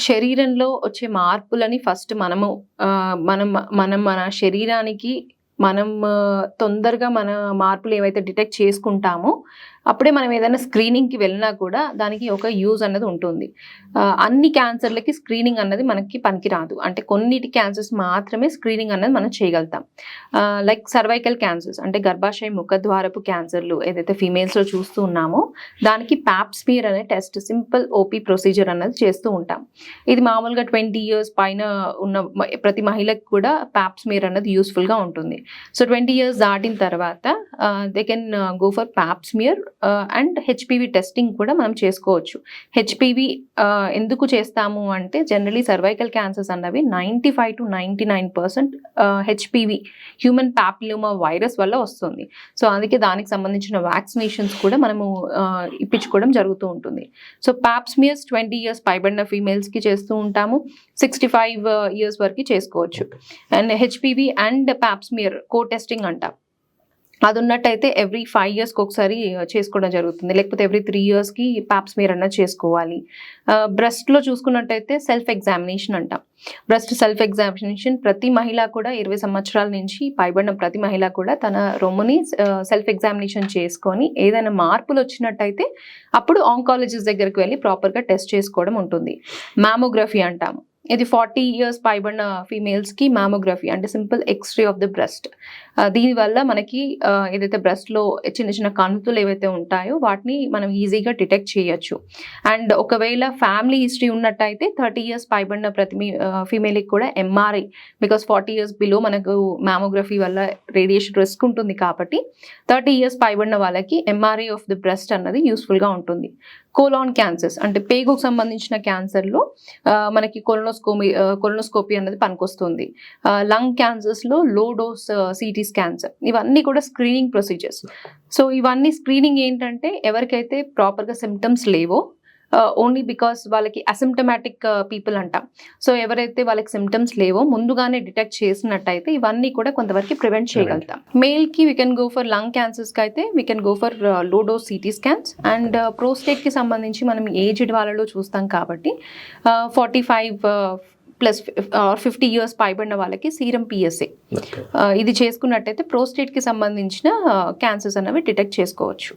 శరీరంలో వచ్చే మార్పులని ఫస్ట్ మనము మనం మనం మన శరీరానికి మనం తొందరగా మన మార్పులు ఏవైతే డిటెక్ట్ చేసుకుంటామో అప్పుడే మనం ఏదైనా స్క్రీనింగ్కి వెళ్ళినా కూడా దానికి ఒక యూజ్ అన్నది ఉంటుంది. అన్ని క్యాన్సర్లకి స్క్రీనింగ్ అన్నది మనకి పనికిరాదు. అంటే కొన్నిటి క్యాన్సర్స్ మాత్రమే స్క్రీనింగ్ అన్నది మనం చేయగలుగుతాం. లైక్ సర్వైకల్ క్యాన్సర్స్ అంటే గర్భాశయ ముఖద్వారపు క్యాన్సర్లు ఏదైతే ఫీమేల్స్లో చూస్తూ ఉన్నామో దానికి ప్యాప్స్మియర్ అనే టెస్ట్ సింపుల్ ఓపీ ప్రొసీజర్ అన్నది చేస్తూ ఉంటాం. ఇది మామూలుగా ట్వంటీ ఇయర్స్ పైన ఉన్న ప్రతి మహిళకి కూడా ప్యాప్స్మియర్ అన్నది యూస్ఫుల్గా ఉంటుంది. సో ట్వంటీ ఇయర్స్ దాటిన తర్వాత they can go for pap smear and HPV testing కూడా మనం చేసుకోవచ్చు. హెచ్పివి uh, ఎందుకు చేస్తాము అంటే జనరలీ సర్వైకల్ క్యాన్సర్స్ అన్నవి ninety five to ninety nine percent HPV human papilloma virus వల్ల వస్తుంది. సో అందుకే దానికి సంబంధించిన వ్యాక్సినేషన్స్ కూడా మనము uh, ఇప్పించుకోవడం జరుగుతూ ఉంటుంది. సో ప్యాప్స్మియర్స్ ట్వంటీ ఇయర్స్ పైబడిన ఫీమేల్స్కి చేస్తూ ఉంటాము. సిక్స్టీ ఫైవ్ ఇయర్స్ వరకు చేసుకోవచ్చు. And HPV and pap smear co testing అంటాం. అది ఉన్నట్టయితే ఎవ్రీ ఫైవ్ ఇయర్స్కి ఒకసారి uh, చేసుకోవడం జరుగుతుంది. లేకపోతే ఎవ్రీ త్రీ ఇయర్స్కి ప్యాప్స్ మీరు అన్నా చేసుకోవాలి. Uh, బ్రెస్ట్లో చూసుకున్నట్టయితే సెల్ఫ్ ఎగ్జామినేషన్ అంటాం. బ్రెస్ట్ సెల్ఫ్ ఎగ్జామినేషన్ ప్రతి మహిళ కూడా ఇరవై సంవత్సరాల నుంచి పైబడిన ప్రతి మహిళ కూడా తన రొమ్ముని uh, సెల్ఫ్ ఎగ్జామినేషన్ చేసుకొని ఏదైనా మార్పులు వచ్చినట్టయితే అప్పుడు ఆంకాలజిస్ట్ దగ్గరికి వెళ్ళి ప్రాపర్గా టెస్ట్ చేసుకోవడం ఉంటుంది. మ్యామోగ్రఫీ అంటాము. ఇది ఫార్టీ ఇయర్స్ పైబడిన ఫీమేల్స్కి మ్యామోగ్రఫీ అంటే simple X ray of the breast. దీనివల్ల మనకి ఏదైతే బ్రెస్ట్లో చిన్న చిన్న కణుతులు ఏవైతే ఉంటాయో వాటిని మనం ఈజీగా డిటెక్ట్ చేయొచ్చు. అండ్ ఒకవేళ ఫ్యామిలీ హిస్టరీ ఉన్నట్టయితే థర్టీ ఇయర్స్ పైబడిన ప్రతి ఫీమేల్కి కూడా MRI because forty years below మనకు మ్యామోగ్రఫీ వల్ల రేడియేషన్ రిస్క్ ఉంటుంది కాబట్టి థర్టీ ఇయర్స్ పైబడిన వాళ్ళకి ఎంఆర్ఐ ఆఫ్ ది బ్రెస్ట్ అన్నది యూస్ఫుల్గా ఉంటుంది. కోలాన్ క్యాన్సర్స్ అంటే పేగుకు సంబంధించిన క్యాన్సర్లో మనకి కొలనోస్కోమి కొలనోస్కోపీ అనేది పనికొస్తుంది. Lung క్యాన్సర్స్లో low dose city scans ఇవన్నీ కూడా స్క్రీనింగ్ ప్రొసీజర్స్ సో ఇవన్నీ స్క్రీనింగ్ ఏంటంటే ఎవరికైతే ప్రాపర్గా సిమ్టమ్స్ లేవో ఓన్లీ బికాస్ వాళ్ళకి అసిమ్టమాటిక్ పీపుల్ అంటాం. సో ఎవరైతే వాళ్ళకి సిమ్టమ్స్ లేవో ముందుగానే డిటెక్ట్ చేసినట్టయితే ఇవన్నీ కూడా కొంతవరకు ప్రివెంట్ చేయగలుగుతాం. మేల్కి we can go for lung క్యాన్సర్స్కి అయితే we can go for low dose CT scans and ప్రోస్టేట్కి సంబంధించి మనం ఏజ్డ్ వాళ్ళలో చూస్తాం కాబట్టి forty five plus fifty years పైబడిన వాళ్ళకి సీరం పిఎస్ఏ ఇది చేసుకున్నట్టయితే ప్రోస్టేట్కి సంబంధించిన క్యాన్సర్స్ అనేవి డిటెక్ట్ చేసుకోవచ్చు.